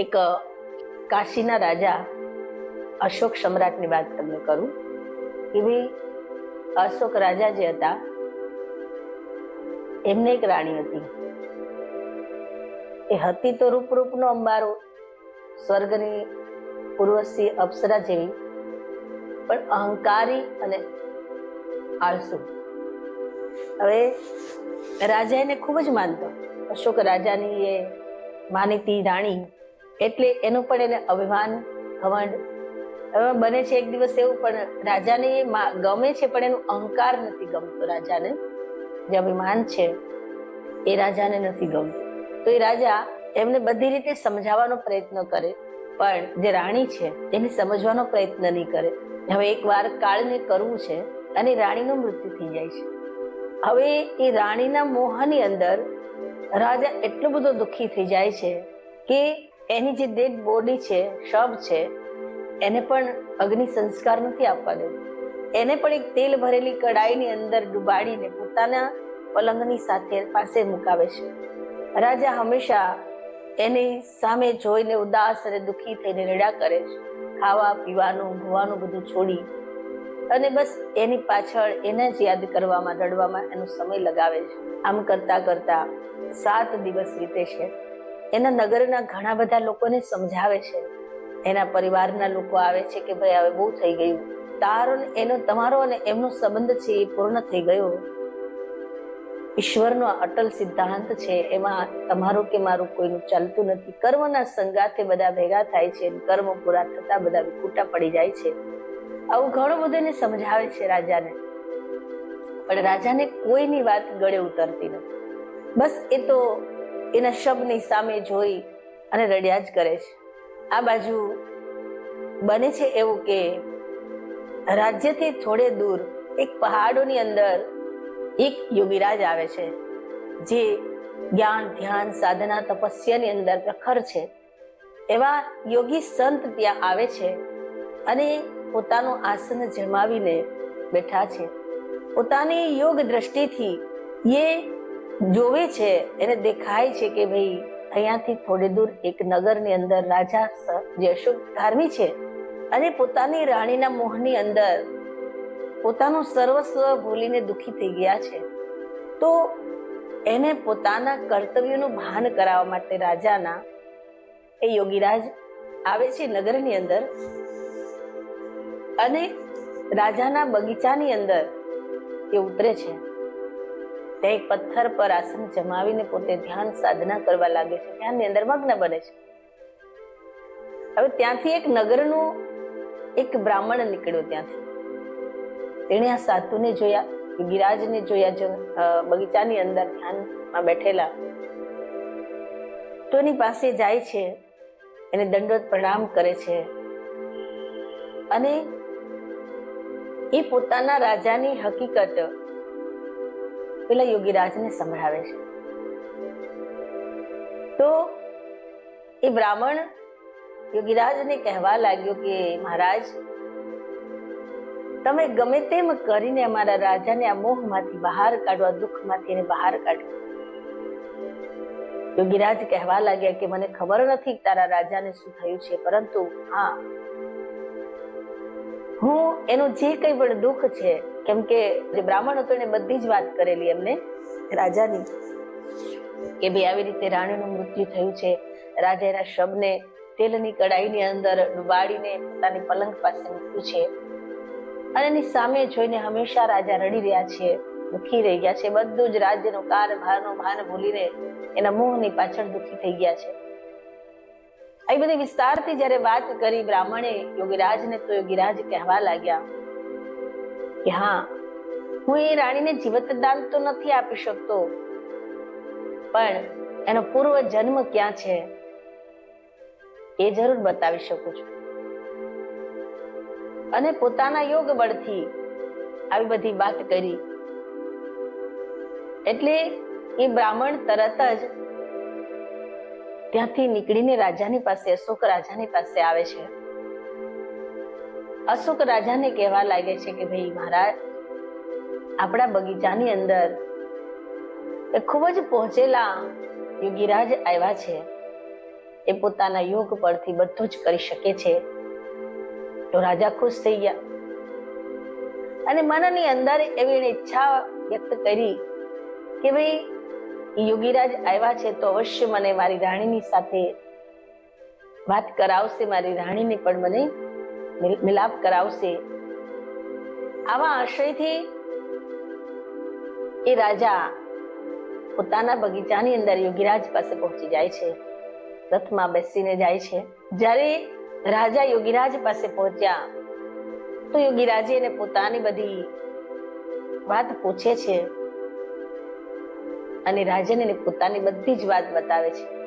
એક કાશીના રાજા અશોક સમ્રાટની વાત તમને કરું? ભાઈ અશોક રાજા જે હતા, એમને એક રાણી હતી. એ હતી તો રૂપરૂપનો અંબારો, સ્વર્ગની ઉર્વશી અપ્સરા જેવી, પણ અહંકારી અને આળસુ. હવે રાજા એને ખૂબ જ માનતો. અશોક રાજાની એ માનીતી રાણી એટલે એનું પણ એને અભિમાન, ઘમંડ. બને છે એક દિવસ એવું, પણ રાજાને એ ગમે છે, પણ એનું અહંકાર નથી ગમતો રાજાને. જે અભિમાન છે, એ રાજાને નથી ગમતું. તો એ રાજા એમને બધી રીતે સમજાવવાનો પ્રયત્ન કરે, પણ જે રાણી છે, એને સમજવાનો પ્રયત્ન નહીં કરે. હવે એક વાર કાળને કરવું છે, અને રાણીનું મૃત્યુ થઈ જાય છે. હવે એ રાણીના મોહની અંદર રાજા એટલો બધો દુઃખી થઈ જાય છે કે એની જે ડેડ બોડી છે, શબ છે, એને પણ અગ્નિ સંસ્કાર નથી આપવા દેવું એને પણ એક તેલ ભરેલી કડાઈની અંદર ડુબાડીને પોતાના પલંગની સાથે પાસે મુકાવે છે. રાજા હંમેશા એની સામે જોઈને ઉદાસ અને દુઃખી થઈને રડ્યા કરે છે. ખાવા, પીવાનું, ભૂવાનું બધું છોડી અને બસ એની પાછળ એને જ યાદ કરવામાં રડવામાં એનો સમય લગાવે છે. આમ કરતા કરતા સાત દિવસ વીતે છે. એના નગરના ઘણા બધા લોકોને સમજાવે છે. એના પરિવારના લોકો આવે છે કે ભાઈ હવે બહુ થઈ ગયું. તારો એનો, તમારો અને એમનો સંબંધ છે એ પૂર્ણ થઈ ગયો. ઈશ્વરનો અટલ સિદ્ધાંત છે, એમાં તમારું કે મારું કોઈનું ચાલતું નથી. કર્મના સંગાતે બધા ભેગા થાય છે, કર્મ પૂરા થતા બધા વિખૂટા પડી જાય છે. આવું ઘણું બધું એને સમજાવે છે રાજાને. પણ રાજાને કોઈની વાત ગળે ઉતરતી નથી. બસ એ તો એના શબની સામે જોઈ અને રડ્યા જ કરે છે. આ બાજુ બને છે એવું કે રાજ્યથી થોડે દૂર એક પહાડોની અંદર એક યોગીરાજ આવે છે, જે જ્ઞાન, ધ્યાન, સાધના, તપસ્યાની અંદર પ્રખર છે. એવા યોગી સંત ત્યાં આવે છે અને પોતાનું આસન જમાવીને બેઠા છે. પોતાની યોગ દ્રષ્ટિથી એ જોવે છે, એને દેખાય છે કે ભાઈ અહીંયાથી થોડે દૂર એક નગરની અંદર રાજા અશોક ધાર્મી છે અને પોતાની રાણીના મોહની અંદર પોતાનું સર્વસ્વ ભૂલીને દુઃખી થઈ ગયા છે. તો એને પોતાના કર્તવ્યનું ભાન કરાવવા માટે રાજાના એ યોગીરાજ આવે છે નગરની અંદર અને રાજાના બગીચાની અંદર એ ઉતરે છે. ત્યાં એક પથ્થર પર આસન જમાવીને પોતે ધ્યાન સાધના કરવા લાગે છે. ધ્યાનની અંદર મગ્ન બને છે. હવે ત્યાંથી એક નગરનો એક બ્રાહ્મણ નીકળ્યો ત્યાંથી. તેણે આ સાધુને જોયા ગિરાજને જોયા બગીચાની અંદર ધ્યાનમાં બેઠેલા. તો એની પાસે જાય છે, એને દંડવત પ્રણામ કરે છે. અને એ પોતાના રાજાની હકીકત પેલા યોગીરાજને સંભળાવે છે. તો એ બ્રાહ્મણ યોગીરાજને કહેવા લાગ્યો કે, મહારાજ, તમે ગમે તેમ કરીને અમારા રાજાને આ મોહમાંથી બહાર કાઢો આ દુઃખમાંથી એને બહાર કાઢો યોગીરાજ કહેવા લાગ્યા કે, મને ખબર નથી તારા રાજાને શું થયું છે, પરંતુ હા, હું એનું જે કંઈ પણ દુઃખ છે કેમ કે જે બ્રાહ્મણ હતો એને બધી જ વાત કરેલી એમને. રાજાની કે ભાઈ આવી રીતે રાણીનું મૃત્યુ થયું છે. રાજા એના શબને તેલની કડાઈની અંદર ડુબાડીને પોતાની પલંગ પાસે મૂક્યું છે. અને એની સામે જોઈને હંમેશા રાજા રડી રહ્યા છે, દુઃખી રહી ગયા છે. બધું જ રાજ્યનો કારભારનો ભાન ભૂલીને એના મોહની પાછળ દુઃખી થઈ ગયા છે. આવી બધી વિસ્તારથી જ્યારે વાત કરી બ્રાહ્મણે યોગીરાજને તો યોગીરાજ કહેવા લાગ્યા કે હા, હું એ રાણીને જીવત દાન તો નથી આપી શકતો, પણ એનો પૂર્વ જન્મ ક્યાં છે એ જરૂર બતાવી શકું છું. અને પોતાના યોગ બળથી આવી બધી વાત કરી. એટલે એ બ્રાહ્મણ તરત જ ત્યાંથી નીકળીને રાજાની પાસે, અશોક રાજાની પાસે આવે છે. અશોક રાજાને કહેવા લાગે છે કે ભાઈ મહારાજ, આપણા બગીચાની અંદર એ ખૂબ જ પહોંચેલા યોગીરાજ આવ્યા છે. એ પોતાના યોગ પરથી બધું જ કરી શકે છે. તો રાજા ખુશ થઈ ગયા. અને મનની અંદર એવી ઈચ્છા વ્યક્ત કરી કે ભાઈ યોગીરાજ આવ્યા છે તો અવશ્ય મને મારી રાણીની સાથે વાત કરાવશે, મારી રાણીને પણ મને મિલાપ કરાવશે. આવા આશયથી એ રાજા પોતાના બગીચાની અંદર યોગીરાજ પાસે પહોંચી જાય છે. રથમાં બેસીને જાય છે. જ્યારે રાજા યોગીરાજ પાસે પહોંચ્યા, તો યોગીરાજે એને પોતાની બધી વાત પૂછે છે અને રાજાને પોતાની બધી જ વાત બતાવે છે.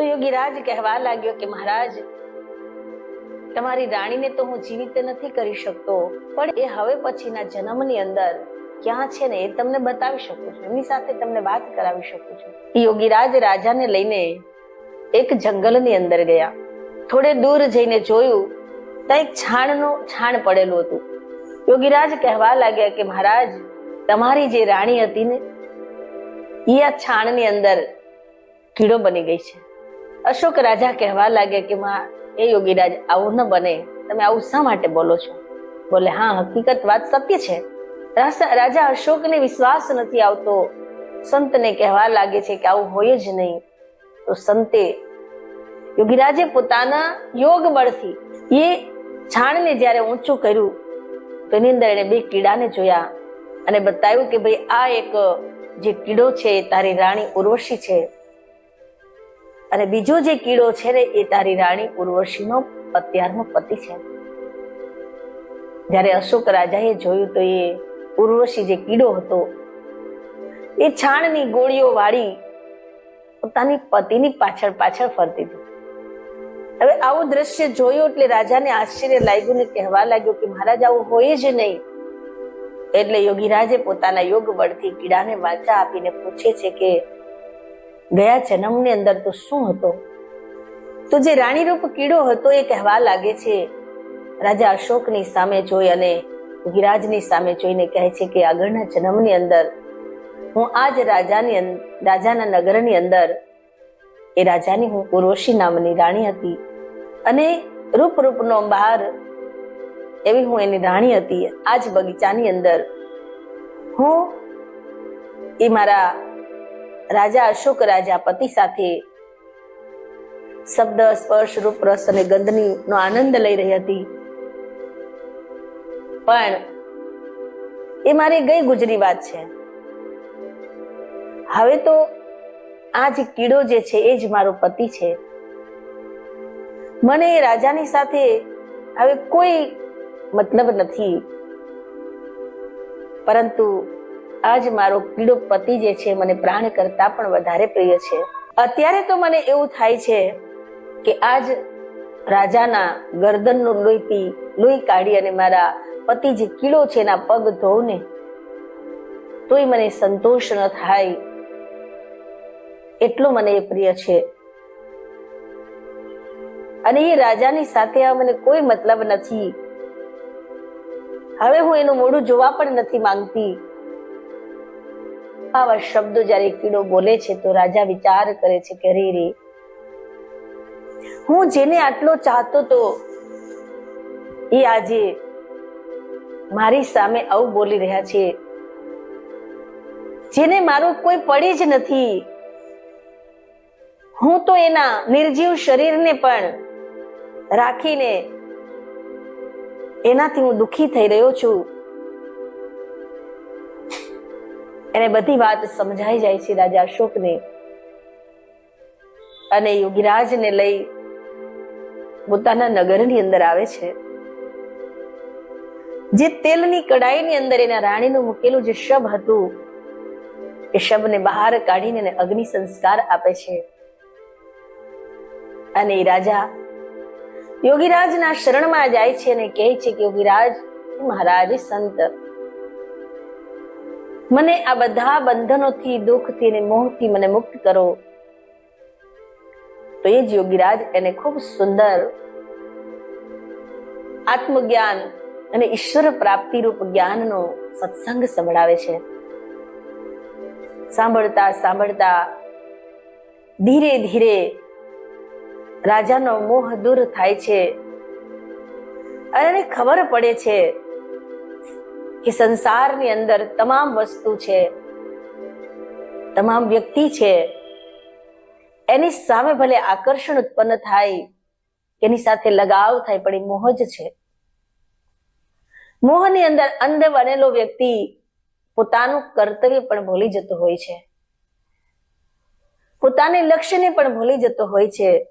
તો યોગીરાજ કહેવા લાગ્યો કે મહારાજ, તમારી રાણીને તો હું જીવિત નથી કરી શકતો, પણ એ હવે પછીના જન્મની અંદર ક્યાં છે ને એ તમને બતાવી શકું છું, એમની સાથે તમને વાત કરાવી શકું છું. યોગીરાજ રાજાને લઈને એક જંગલની અંદર ગયા. થોડે દૂર જઈને જોયું, ત્યાં એક છાણનું છાણ પડેલું હતું. યોગીરાજ કહેવા લાગ્યા કે મહારાજ, તમારી જે રાણી હતી ને એ આ છાણની અંદર કીડો બની ગઈ છે. અશોક રાજા કહેવા લાગ્યા કે, માં, એ યોગીરાજ, આવું ન બને. તમે આવું શા માટે બોલો છો? બોલે, હા, હકીકત વાત સત્ય છે. રાજા અશોકને વિશ્વાસ નથી આવતો. સંતને કહેવા લાગે છે કે, આવું હોય જ નહીં. તો સંતે યોગીરાજે પોતાના યોગ બળથી એ છાણને જ્યારે ઊંચું કર્યું, તો એની અંદર એને બે કીડાને જોયા અને બતાવ્યું કે, ભાઈ, આ એક જે કીડો છે તારી રાણી ઉર્વશી છે. અને બીજો જે કીડો છે ને, એ તારી રાણી ઉર્વશીનો અત્યારનો પતિ છે. જ્યારે અશોક રાજાએ જોયું તો એ ઉર્વશી જે કીડો હતો, એ છાણની ગોળીઓ વાળી પોતાની પતિની પાછળ પાછળ ફરતી હતી. હવે આવું દ્રશ્ય જોયું એટલે રાજાને આશ્ચર્ય લાગ્યું ને કહેવા લાગ્યું કે મહારાજ, આવું હોય જ નહીં. એટલે યોગીરાજે પોતાના યોગ બળથી કીડાને વાચા આપીને પૂછે છે કે ગયા જન્મની અંદર તો શું હતો? તો જે રાણી રૂપ કીડો હતો એ કહેવા લાગે છે. રાજા અશોકની સામે જોઈ અને ગિરાજની સામે જોઈને કહે છે કે આગળના જન્મની અંદર હું આજ રાજાની અં- રાજાના નગરની અંદર, એ રાજાની હું ઉર્વશી નામની રાણી હતી. અને રૂપ રૂપનો બહાર એવી હું એની રાણી હતી આજ બગીચાની અંદર. હું એ મારા રાજા અશોક રાજા પતિ સાથે શબ્દ, સ્પર્શ, રૂપ, રસ અને ગંધની નો આનંદ લઈ રહી હતી. પણ એ મારી ગઈ ગુજરી વાત છે. હવે તો આ જે કીડો જે છે એ જ મારો પતિ છે. મને એ રાજાની સાથે હવે કોઈ મતલબ નથી. પરંતુ આજ મારો કીડો પતિ જે છે, મને પ્રાણ કરતા પણ વધારે પ્રિય છે. અત્યારે તો મને એવું થાય છે કે આજ રાજાના ગરદનનો લોહી પી, લોહી કાઢી અને મારા પતિ જે કીડો છે, એના પગ ધોઉં ને તોય મને સંતોષ ન થાય. એટલો મને એ પ્રિય છે. અને એ રાજાની સાથે આ મને કોઈ મતલબ નથી. હવે હું એનું મોઢું જોવા પણ નથી માંગતી. આવા શબ્દો જ્યારે કીડો બોલે છે તો રાજા વિચાર કરે છે કે રે રે, હું જેને આટલો ચાહતો તો એ આજે મારી સામે આવું બોલી રહ્યા છે. જેને મારું કોઈ પડી જ નથી. હું તો એના નિર્જીવ શરીરને પણ રાખીને એનાથી હું દુખી થઈ રહ્યો છું. એને બધી વાત સમજાઈ જાય છે રાજા અશોકને. અને યોગીરાજને લઈ પોતાના નગરની અંદર આવે છે. જે તેલની કડાઈની અંદર એના રાણીનું મૂકેલું જે શબ હતું, એ શબને બહાર કાઢીને એને અગ્નિ સંસ્કાર આપે છે. અને એ રાજા યોગીરાજના શરણમાં જાય છે અને કહે છે કે, યોગીરાજ મહારાજ સંત. મને આ બધા બંધનોથી, દુઃખથી અને મોહથી મને મુક્ત કરો. તો એ જ યોગીરાજ એને ખૂબ સુંદર આત્મજ્ઞાન અને ઈશ્વર પ્રાપ્તિ રૂપ જ્ઞાનનો સત્સંગ સંભળાવે છે. સાંભળતા સાંભળતા ધીરે ધીરે રાજાનો મોહ દૂર થાય છે. અને ખબર પડે છે કે સંસારની અંદર તમામ વસ્તુ છે, તમામ વ્યક્તિ છે, એની સામે ભલે આકર્ષણ ઉત્પન્ન થાય, એની સાથે લગાવ થાય, પણ એ મોહ જ છે. મોહની અંદર અંધ બનેલો વ્યક્તિ પોતાનું કર્તવ્ય પણ ભૂલી જતો હોય છે. પોતાને લક્ષ્યને પણ ભૂલી જતો હોય છે.